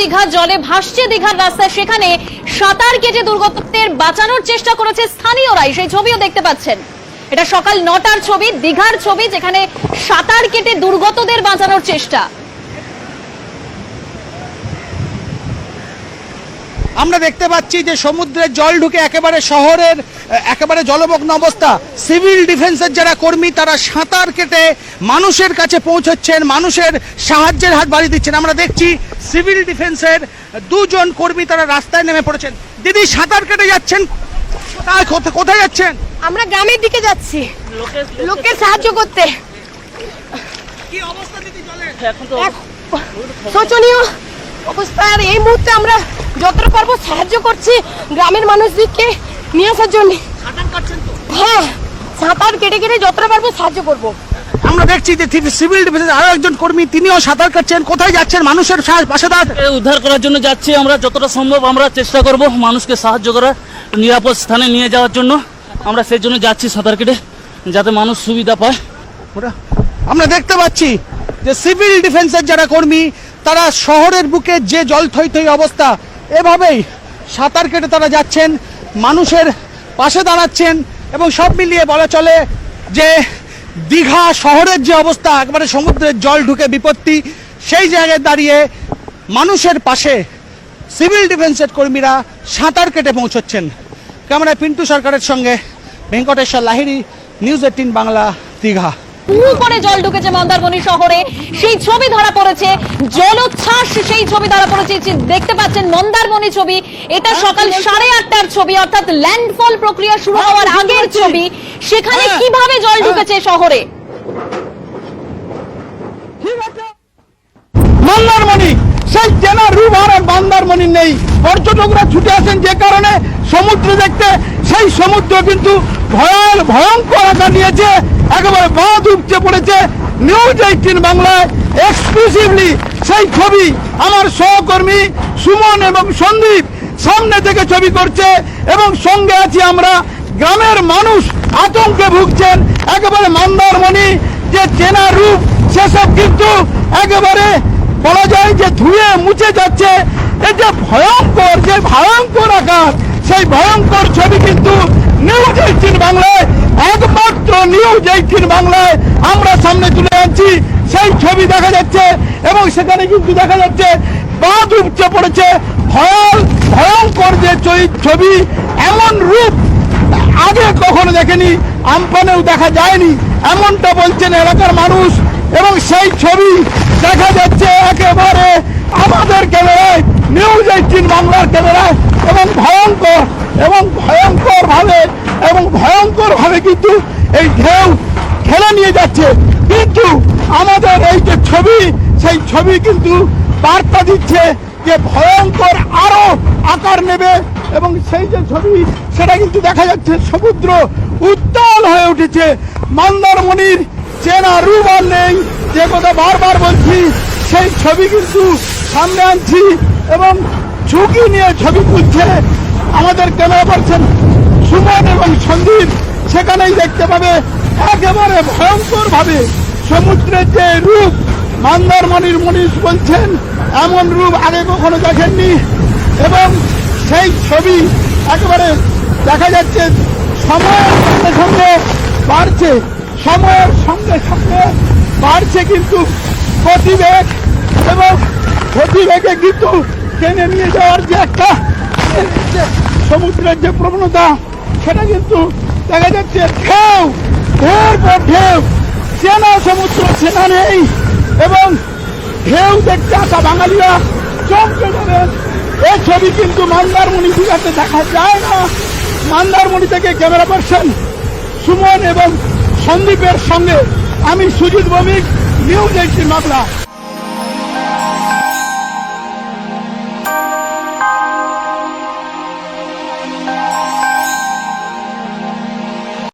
দীঘা জলে ভাসছে দীঘার রাস্তায় সেখানে সাঁতার কেটে দুর্গতদের বাঁচানোর চেষ্টা করেছে স্থানীয়রাই। সেই ছবিও দেখতে পাচ্ছেন। এটা সকাল নটার ছবি, দীঘার ছবি, যেখানে সাঁতার কেটে দুর্গতদের বাঁচানোর চেষ্টা। আমরা দেখতে পাচ্ছি যে সমুদ্রের জল ঢুকে একেবারে শহরের একেবারে জলমগ্ন অবস্থা। সিভিল ডিফেন্সের যারা কর্মী তারা সাঁতার কেটে মানুষের কাছে পৌঁছচ্ছেন মানুষের সাহায্যের হাত বাড়িয়ে দিচ্ছেন। আমরা দেখছি সিভিল ডিফেন্সের দুজন কর্মী তারা রাস্তায় নেমে পড়েছেন। দিদি সাঁতার কেটে যাচ্ছেন? কোথায় কোথায়- কোথায় যাচ্ছেন? আমরা গ্রামের দিকে যাচ্ছি। লোককে সাহায্য করতে। কি অবস্থা দিদি জলের শোচনীয় এই মুহূর্তে আমরা যতটা পারব সাহায্য করছি গ্রামের মানুষদেরকে। নিয়ে আসার জন্য। সাঁতার কাটছেন তো? হ্যাঁ সাঁতার কেটে কেটে যতটা পারব সাহায্য করব। আমরা দেখছি যে সিভিল ডিফেন্সের আরও একজন কর্মী তিনিও সাঁতার কাটছেন। কোথায় যাচ্ছেন মানুষের পাশে দাঁড়াতে উদ্ধার করার জন্য যাচ্ছি আমরা। যতটা সম্ভব আমরা চেষ্টা করব মানুষকে সাহায্য করার নিরাপদ স্থানে নিয়ে যাওয়ার জন্য। আমরা সেই জন্য যাচ্ছি সাঁতার কেটে যাতে মানুষ সুবিধা পায়। ওরা- আমরা দেখতে পাচ্ছি যে সিভিল ডিফেন্সের যারা কর্মী তারা শহরের বুকে যে জল থই থই অবস্থা এভাবেই সাঁতার কেটে তারা যাচ্ছেন। মানুষের পাশে দাঁড়াচ্ছেন এবং সব মিলিয়ে বলা চলে যে দীঘা শহরের যে অবস্থা, একবারে সমুদ্রের জল ঢুকে বিপত্তি, সেই জায়গায় দাঁড়িয়ে মানুষের পাশে সিভিল ডিফেন্সের কর্মীরা সাঁতার কেটে পৌঁছচ্ছেন। ক্যামেরায় পিন্টু সরকারের সঙ্গে ভেঙ্কটেশ্বর লাহিড়ি, নিউজ এইটিন বাংলা, দীঘা। পুরো করে জল ঢুকেছে মন্দারমণি শহরে। সেই ছবি ধরা পড়েছে জলোচ্ছ্বাস সেই ছবি ধরা পড়েছে। দেখতে পাচ্ছেন মন্দারমণি ছবি এটা সকাল সাড়ে আটটার ছবি অর্থাৎ ল্যান্ডফল প্রক্রিয়া শুরু হওয়ার আগের ছবি। সেখানে হ্যাঁ। কীভাবে জল ঢুকেছে শহরে? মন্দারমণি সেই চেনা রূপ আর মন্দারমণি নেই। পর্যটকরা ছুটে আসেন যে কারণে সমুদ্র দেখতে সেই সমুদ্র কিন্তু ভয়াল, ভয়ঙ্কর আকার নিয়েছে, একেবারে বাঁধ উপচে পড়েছে। নিউজ এইটিন বাংলায় এক্সক্লুসিভলি সেই ছবি আমার সহকর্মী সুমন এবং সন্দীপ সামনে থেকে ছবি করছে এবং সঙ্গে আছি আমরা গ্রামের মানুষ আতঙ্কে ভুগছেন, একেবারে মন্দারমণি যে চেনা রূপ, সেসব কিন্তু একেবারে বলা যায় যে ধুয়ে মুছে যাচ্ছে। এই যে ভয়ঙ্কর যে ভয়ঙ্কর আকার সেই ভয়ঙ্কর ছবি কিন্তু নিউজ এইটিন বাংলায়, একমাত্র নিউজ এইটিন বাংলায় আমরা সামনে তুলে আনছি। সেই ছবি দেখা যাচ্ছে এবং সেখানে কিন্তু দেখা যাচ্ছে বাঁধ উপচে পড়েছে। ভয়াল, ভয়ঙ্কর যে ছবি, এমন রূপ আগে কখনো দেখেনি, আমফানেও দেখা যায়নি। এমনটা বলছেন এলাকার মানুষ এবং সেই ছবি দেখা যাচ্ছে একেবারে আমাদের ক্যামেরায়। নিউজ এইটিন বাংলার ক্যামেরায় এবং ভয়ঙ্কর এবং ভয়ঙ্কর ভাবে এবং ভয়ঙ্কর ভাবে কিন্তু এই ঢেউ খেলে নিয়ে যাচ্ছে। কিন্তু আমাদের এই যে ছবি, সেই ছবি কিন্তু বার্তা দিচ্ছে যে ভয়ঙ্কর আরও আকার নেবে, এবং সেই যে ছবি, সেটা কিন্তু দেখা যাচ্ছে সমুদ্র উত্তাল হয়ে উঠেছে। মন্দারমণির চেনা রূপ আর নেই, যে কথা বারবার বলছি ছবি কিন্তু সামনে আনছি এবং ঝুঁকি নিয়ে ছবি তুলছে আমাদের ক্যামেরা পারছেন সুমন এবং সন্দীপ। সেখানেই দেখতে পাবে একেবারে ভয়ঙ্কর ভাবে সমুদ্রের যে রূপ, মন্দারমণির মনীষ বলছেন, এমন রূপ আগে কখনো দেখেননি। এবং সেই ছবি একেবারে দেখা যাচ্ছে সময়ের সঙ্গে সঙ্গে বাড়ছে। সময়ের সঙ্গে সঙ্গে বাড়ছে কিন্তু গতিবেগ। এবং গতিবেগে কিন্তু টেনে নিয়ে যাওয়ার যে একটা সমুদ্রের যে প্রবণতা, সেটা কিন্তু দেখা যাচ্ছে ঢেউ, ঢেউর পর ঢেউ, চেনা সমুদ্র, চেনা নেই, এবং ঢেউ দেখতে আসা বাঙালিরা চমকে যাবেন এই ছবি কিন্তু মন্দারমণি দীঘাতে দেখা যায় না। মন্দারমণি থেকে ক্যামেরা পার্সন সুমন এবং সন্দীপের সঙ্গে আমি সুজিত ভৌমিক, নিউজ এইটিন বাংলা।